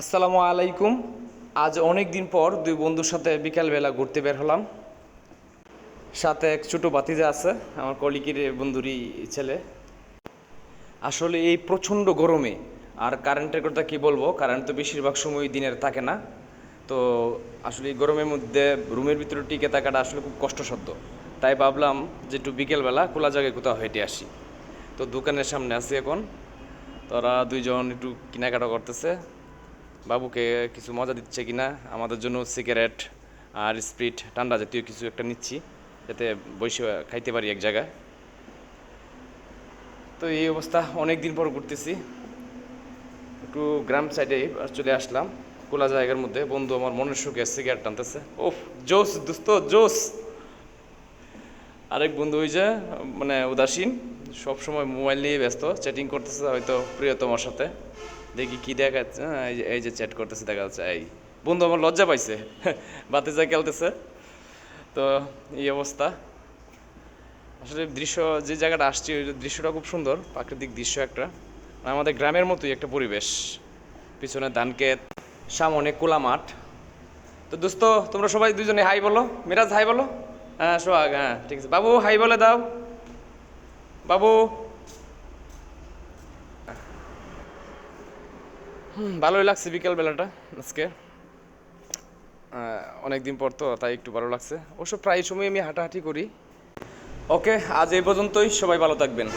আসসালামু আলাইকুম। আজ অনেক দিন পর দুই বন্ধুর সাথে বিকালবেলা ঘুরতে বের হলাম। সাথে এক ছোটো বাতিজা আছে, আমার কলিকির বন্ধুরই ছেলে। আসলে এই প্রচণ্ড গরমে, আর কারেন্টের কথা কি বলব কারেন্ট তো বেশিরভাগ সময় দিনের থাকে না। তো আসলে এই গরমের মধ্যে রুমের ভিতরে টিকে থাকাটা আসলে খুব কষ্টসাধ্য। তাই ভাবলাম যে একটু বিকেলবেলা খোলা জায়গায় কোথাও হেঁটে আসি। তো দোকানের সামনে আছি এখন। তারা দুইজন একটু কেনাকাটা করতেছে। বাবুকে কিছু মজা দিচ্ছে কিনা, আমাদের জন্য সিগারেট আর স্প্রিট, ঠান্ডা জাতীয় কিছু একটা নিচ্ছি, যাতে বসে খাইতে পারি এক জায়গায়। তো এই অবস্থা অনেক দিন পর ঘুরতেছি। একটু গ্রাম সাইডে চলে আসলাম, খোলা জায়গার মধ্যে। বন্ধু আমার মনের সুখে সিগারেট টানতেছে। ওফ জোস দোস্ত, জোস। আরেক বন্ধু ওই যে মানে উদাসীন সব সময় মোবাইল নিয়ে ব্যস্ত চ্যাটিং করতেছে হয়তো প্রিয়তমার সাথে। দেখি কি দেখা যাচ্ছে হ্যাঁ, এই যে চ্যাট করতেছে দেখা যাচ্ছে এই বন্ধু আমার লজ্জা পাইছে বাতি যা খেলতেছে। তো এই অবস্থা। আসলে দৃশ্য যে জায়গাটা আসছি ওই দৃশ্যটা খুব সুন্দর প্রাকৃতিক দৃশ্য একটা। আমাদের গ্রামের মতোই একটা পরিবেশ। পিছনে ধান ক্ষেত সামনে কোলা মাঠ। তো দোস্ত তোমরা সবাই দুজনে হাই বলো। মিরাজ হাই বলো। হ্যাঁ সোহাগ হ্যাঁ ঠিক আছে। বাবু হাই বলে দাও। বাবু। ভালোই লাগছে বিকেল বেলাটা আজকে অনেক দিন পর তো, তাই একটু ভালো লাগছে। অবশ্য প্রায় সময় আমি হাঁটাহাঁটি করি। ওকে, আজ এই পর্যন্তই, সবাই ভালো থাকবেন।